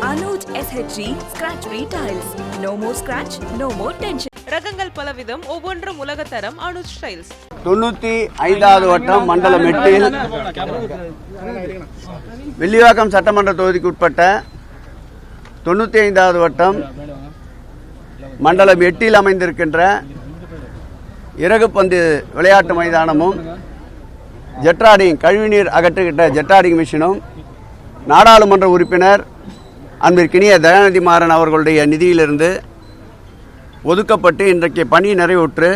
Anuj SHG Scratch Free Tiles. No more scratch, no more tension. ரகங்கள் பலவிதம் ஒவ்வொன்றும் உலகத்தரம் அனுஜ் ஸ்டைல்ஸ் தொண்ணூற்றி ஐந்தாவது வட்டம் மண்டலம் எட்டில் வில்லிவாக்கம் சட்டமன்ற தொகுதிக்கு உட்பட்ட தொண்ணூற்றி ஐந்தாவது வட்டம் மண்டலம் எட்டில் அமைந்திருக்கின்ற இறகுப்பந்து விளையாட்டு மைதானமும் ஜெட்ராடிங் கழிவுநீர் அகற்றுகின்ற ஜெட்ராடிங் மிஷினும் நாடாளுமன்ற உறுப்பினர் அன்பிற்கினிய தயாநிதி மாறன் அவர்களுடைய நிதியிலிருந்து ஒதுக்கப்பட்டு இன்றைக்கு பணி நிறைவுற்று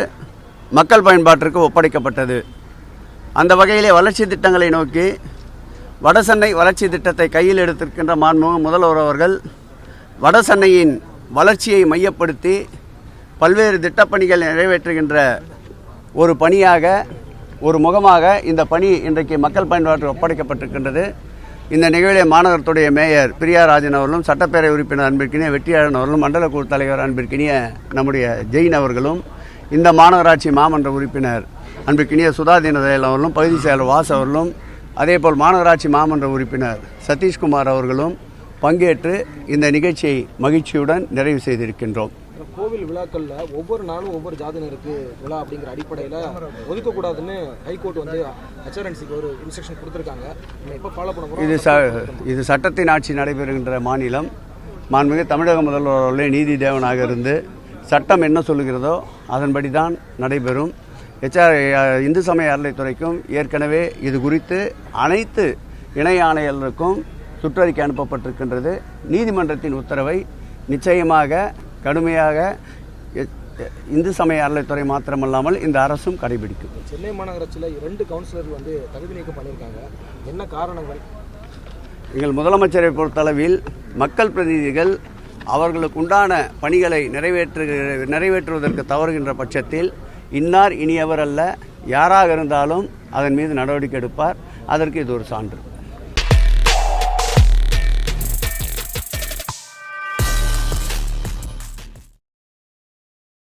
மக்கள் பயன்பாட்டிற்கு ஒப்படைக்கப்பட்டது. அந்த வகையிலே வளர்ச்சி திட்டங்களை நோக்கி வடசென்னை வளர்ச்சி திட்டத்தை கையில் எடுத்திருக்கின்ற மாண்புமிகு முதல்வர் அவர்கள் வடசென்னையின் வளர்ச்சியை மையப்படுத்தி பல்வேறு திட்டப்பணிகள் நிறைவேற்றுகின்ற ஒரு பணியாக ஒரு முகமாக இந்த பணி இன்றைக்கு மக்கள் பயன்பாட்டில் ஒப்படைக்கப்பட்டிருக்கின்றது. இந்த நிகழ்வில் மாநகரத்துடைய மேயர் பிரியாராஜன் அவர்களும் சட்டப்பேரவை உறுப்பினர் அன்பிற்கினிய வெற்றியாளன் அவர்களும் மண்டல குழு தலைவர் அன்பிற்கினிய நம்முடைய ஜெயின் அவர்களும் இந்த மாநகராட்சி மாமன்ற உறுப்பினர் அன்பிற்கினிய சுதாதீன தீனதயல் அவர்களும் பகுதி செயலர் வாஸ் அவர்களும் அதேபோல் மாநகராட்சி மாமன்ற உறுப்பினர் சதீஷ்குமார் அவர்களும் பங்கேற்று இந்த நிகழ்ச்சியை மகிழ்ச்சியுடன் நிறைவு செய்திருக்கின்றோம். கோவில் விழாக்கள்ல ஒவ்வொரு நாளும் ஒவ்வொரு ஜாதியினருக்கு விழா அப்படிங்கிற அடிப்படையில ஒதுக்கக்கூடாதுன்னு ஹைகோர்ட் வந்து ஹெச்ஆர்என்சிக்கு ஒரு இன்ஸ்ட்ரக்ஷன் கொடுத்துருக்காங்க. ஃபாலோ பண்ண போறோம் இது ச இது சட்டத்தின் ஆட்சி நடைபெறுகின்ற மாநிலம். மாண்புமிகு தமிழக முதல்வர் அவர்களே நீதி தேவனாக இருந்து சட்டம் என்ன சொல்லுகிறதோ அதன்படி தான் நடைபெறும் எச்ஆர் இந்து சமய அறநிலைத்துறைக்கும் ஏற்கனவே இது குறித்து அனைத்து இணை ஆணையர்களுக்கும் சுற்றறிக்கை அனுப்பப்பட்டிருக்கின்றது. நீதிமன்றத்தின் உத்தரவை நிச்சயமாக கடுமையாக இந்து சமய அறநிலைத்துறை மாத்திரமல்லாமல் இந்த அரசும் கடைபிடிக்கும். சென்னை மாநகராட்சியில் ரெண்டு கவுன்சிலர்கள் வந்து தகுதி நீக்கம் பண்ணியிருக்காங்க. என்ன காரணங்கள்? எங்கள் முதலமைச்சரை பொறுத்தளவில் மக்கள் பிரதிநிதிகள் அவர்களுக்கு உண்டான பணிகளை நிறைவேற்று நிறைவேற்றுவதற்கு தவறுகின்ற பட்சத்தில் இன்னார் இனியவர் அல்ல யாராக இருந்தாலும் அதன் மீது நடவடிக்கை எடுப்பார். அதற்கு இது ஒரு சான்று.